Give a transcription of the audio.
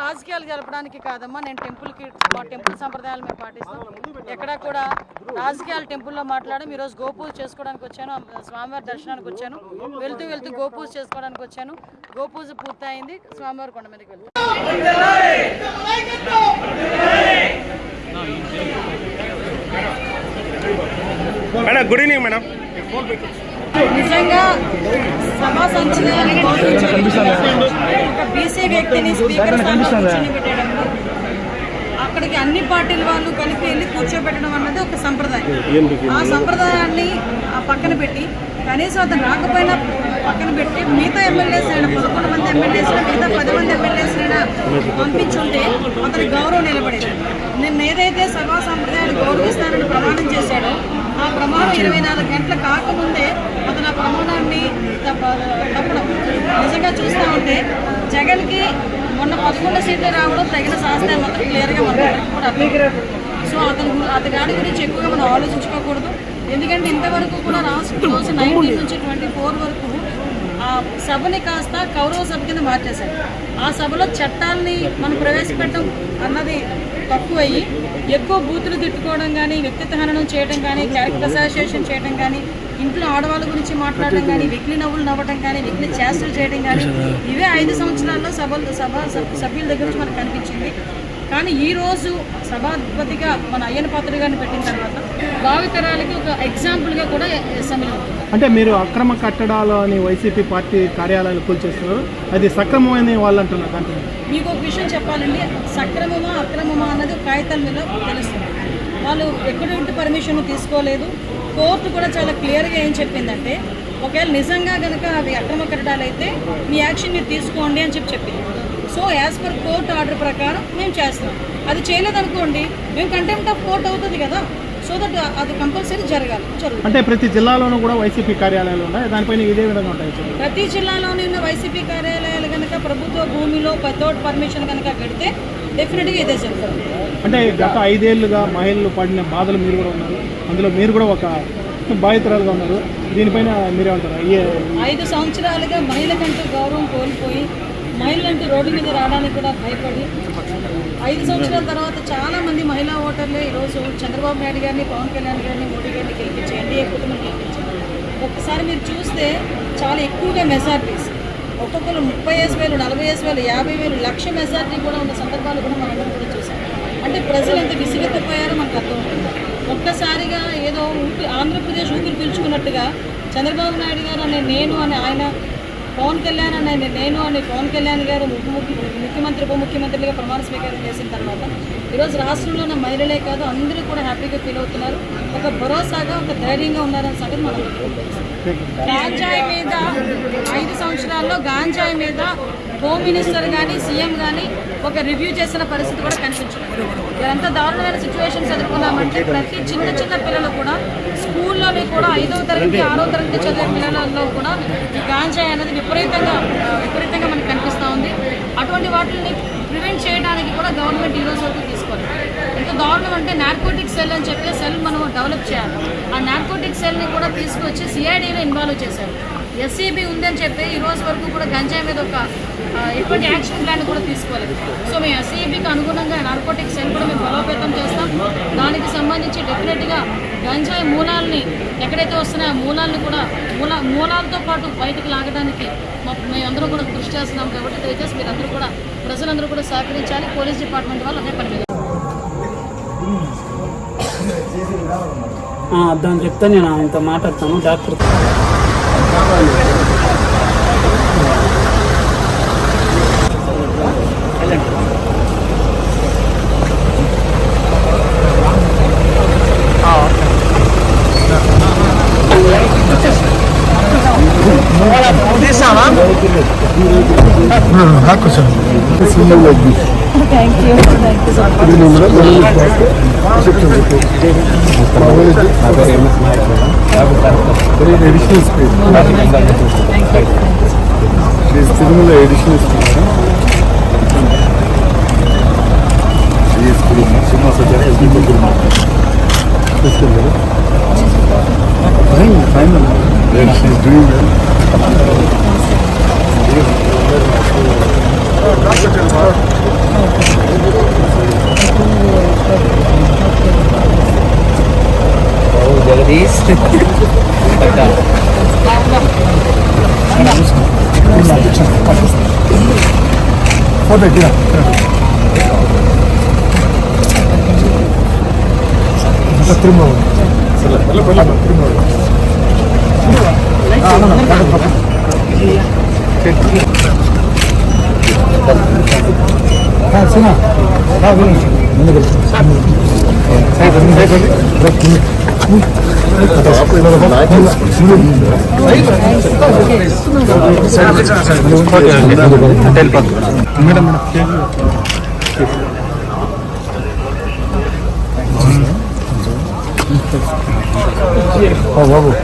రాజకీయాలు జరపడానికి కాదమ్మా నేను టెంపుల్కి మా టెంపుల్ సంప్రదాయాలు మేము పాటిస్తాం. ఎక్కడా కూడా రాజకీయాలు టెంపుల్లో మాట్లాడడం. ఈరోజు గోపూజ చేసుకోవడానికి వచ్చాను స్వామివారి దర్శనానికి వచ్చాను. వెళ్తూ వెళ్తూ గోపూజ చేసుకోవడానికి వచ్చాను. గోపూజ పూర్తయింది స్వామివారి కొండ మీదకి వెళ్తాను. Madam good evening madam. నిజంగా సభా సంచలనాన్ని ఒక బీసీ వ్యక్తిని స్పీకర్ అక్కడికి అన్ని పార్టీల వాళ్ళు కలిపి వెళ్ళి కూర్చోబెట్టడం అన్నది ఒక సంప్రదాయం. ఆ సంప్రదాయాన్ని ఆ పక్కన పెట్టి కనీసం అతను రాకపోయినా పక్కన పెట్టి మిగతా ఎమ్మెల్యేస్ అయినా పదకొండు మంది ఎమ్మెల్యేస్ మిగతా పది మంది ఎమ్మెల్యేస్ అయినా పంపించుంటే అతని గౌరవం నిలబడేది. నిన్న ఏదైతే సభా సంప్రదాయాన్ని గౌరవిస్తానని ప్రమాణం చేశాడో ఇరవై నాలుగు గంటల కాకముందే అతను ఆ ప్రమాణాన్ని తప్ప- తప్పడం నిజంగా చూస్తూ ఉంటే జగన్కి మొన్న పదకొండు సీట్లు రావడం తగిన శాస్త్రం మాత్రం క్లియర్గా మనకు సో అతను అతని గాడి గురించి ఎక్కువగా మనం ఆలోచించుకోకూడదు. ఎందుకంటే ఇంతవరకు కూడా రాష్ట్ర రోజు నైన్టీన్ నుంచి ట్వంటీ ఫోర్ వరకు ఆ సభని కాస్త కౌరవ సభ కింద మార్చేశారు. ఆ సభలో చట్టాలని మనం ప్రవేశపెట్టడం అన్నది తక్కువయ్యి ఎక్కువ బూతులు తిట్టుకోవడం కానీ వ్యక్తిత్వ హననం చేయడం కానీ క్యారెక్టర్ అసోసియేషన్ చేయడం కానీ ఇంట్లో ఆడవాళ్ళ గురించి మాట్లాడడం కానీ వెకిలి నవ్వులు నవ్వడం కానీ విక్లి చేష్టలు చేయడం కానీ ఇవే ఐదు సంవత్సరాల్లో సభలు సభ సభ- సభ్యుల దగ్గర నుంచి మనకు కనిపించింది. కానీ ఈ రోజు సభాధిపతిగా మన అయ్యన పాత్ర గారిని పెట్టిన తర్వాత భావితరాలకి ఒక ఎగ్జాంపుల్గా కూడా ఎస్ఎంఎల్ అంటే మీరు అక్రమ కట్టడాలు అని వైసీపీ పార్టీ కార్యాలయాలు కూల్చేస్తున్నారు అది సక్రమమైన వాళ్ళు అంటున్నారు దాంట్లో మీకు ఒక విషయం చెప్పాలండి. సక్రమమా అక్రమమా అన్నది కాగితాల మీద తెలుస్తుంది. వాళ్ళు ఎక్కడంటే పర్మిషన్ తీసుకోలేదు. కోర్టు కూడా చాలా క్లియర్గా ఏం చెప్పిందంటే ఒకవేళ నిజంగా కనుక అవి అక్రమ కట్టడాలు అయితే మీ యాక్షన్ మీరు తీసుకోండి అని చెప్పి చెప్పింది. So as per court order ప్రకారం మేము చేస్తాం. అది చేయలేదనుకోండి మేము కంటెంప్ట్ ఆఫ్ కోర్ట్ అవుతుంది కదా సో దట్ అది కంపల్సరీ జరగాలి జరుగుతుంది. అంటే ప్రతి జిల్లాలోనూ కూడా వైసీపీ కార్యాలయాలు ఉన్నాయి? దానిపైన ఇదే విధంగా ఉంటాయి. ప్రతి జిల్లాలోని ఉన్న వైసీపీ కార్యాలయాలు కనుక ప్రభుత్వ భూమిలో వితౌట్ పర్మిషన్ కనుక పెడితే డెఫినెట్గా ఇదే జరుగుతుంది. అంటే గత ఐదేళ్ళుగా మహిళలు పడిన బాధలు మీరు కూడా ఉన్నారు. అందులో మీరు కూడా ఒక బాధితురాలుగా ఉన్నారు. దీనిపైన మీరేమంటారు? అయ్యే ఐదు సంవత్సరాలుగా మహిళకంటూ గౌరవం కోల్పోయి మహిళలంటే రోడ్డు మీద రావడానికి కూడా భయపడి ఐదు సంవత్సరాల తర్వాత చాలా మంది మహిళా ఓటర్లే ఈరోజు చంద్రబాబు నాయుడు గారిని పవన్ కళ్యాణ్ గారిని మోడీ గారిని గెలిపించి ఎన్డీఏ కుటుంబం గెలిపించారు. ఒక్కసారి మీరు చూస్తే చాలా ఎక్కువగా మెజార్టీస్. ఒక్కొక్కరు ముప్పై వేసి వేలు నలభై వేసి వేలు యాభై వేలు లక్ష మెజార్టీ కూడా ఉన్న సందర్భాలు కూడా మనం కూడా చూసాం. అంటే ప్రజలు ఎంత విసిగెత్తిపోయారో మనకు అర్థమవుతుంది ఒక్కసారిగా ఏదో ఊపి ఆంధ్రప్రదేశ్ ఊపిరి పీల్చుకున్నట్టుగా చంద్రబాబు నాయుడు గారు అనే నేను అని ఆయన పవన్ కళ్యాణ్ అనే నేను అని పవన్ కళ్యాణ్ గారు ఉప ముఖ్య ముఖ్యమంత్రి ఉప ముఖ్యమంత్రిగా ప్రమాణ స్వీకారం చేసిన తర్వాత ఈరోజు రాష్ట్రంలో ఉన్న మహిళలే కాదు అందరూ కూడా హ్యాపీగా ఫీల్ అవుతున్నారు. ఒక భరోసాగా ఒక ధైర్యంగా ఉన్నారని సంగతి మనం గాంజాయి మీద ఐదు సంవత్సరాల్లో గాంజాయి మీద హోమ్ మినిస్టర్ కానీ సీఎం కానీ ఒక రివ్యూ చేసిన పరిస్థితి కూడా కనిపించింది ఎంత దారుణమైన సిచ్యువేషన్స్ ఎదుర్కొన్నామంటే ప్రతి చిన్న చిన్న పిల్లలు కూడా స్కూల్లోనే కూడా ఐదవ తరగతి ఆరో తరగతి చదివే పిల్లలలో కూడా ఈ గాంజా అనేది విపరీతంగా విపరీతంగా మనకు కనిపిస్తూ ఉంది. అటువంటి వాటిని ప్రివెంట్ చేయడానికి కూడా గవర్నమెంట్ ఈ రోజు వరకు తీసుకోవాలి ఇంకా దారుణం అంటే నార్కోటిక్ సెల్ అని చెప్పి సెల్ మనం డెవలప్ చేయాలి. ఆ నార్కోటిక్ సెల్ని కూడా తీసుకొచ్చి సిఐడిలో ఇన్వాల్వ్ చేశారు. ఎస్సీబీ ఉందని చెప్పి ఈ రోజు వరకు కూడా గంజాయి మీద ఒక ఎటువంటి యాక్షన్ ప్లాన్ కూడా తీసుకోలేదు. సో మేము ఎస్సీబీకి అనుగుణంగా నార్కోటిక్ సెల్ కూడా మేము బలోపేతం చేస్తాం. దానికి సంబంధించి డెఫినెట్గా గంజాయి మూలాలని ఎక్కడైతే వస్తున్నాయో మూలాలను కూడా మూల మూలాలతో పాటు బయటకు లాగడానికి మా- మేమందరం కూడా కృషి చేస్తున్నాం కాబట్టి దయచేసి మీరందరూ కూడా ప్రజలందరూ కూడా సహకరించాలి. పోలీస్ డిపార్ట్మెంట్ వాళ్ళు అదే పని మీద. దాన్ని చెప్తాను నేను ఇంత మాట్లాడతాను. డాక్టర్ ಹಾಕು sir thank you There is additional space. There is similar additional space. She is kuruma. She must have been able to kuruma. This is good. Fine, fine. Then she is doing well. Thank you. ఎట్టిరా Tirumala madam madam Oh, vamos.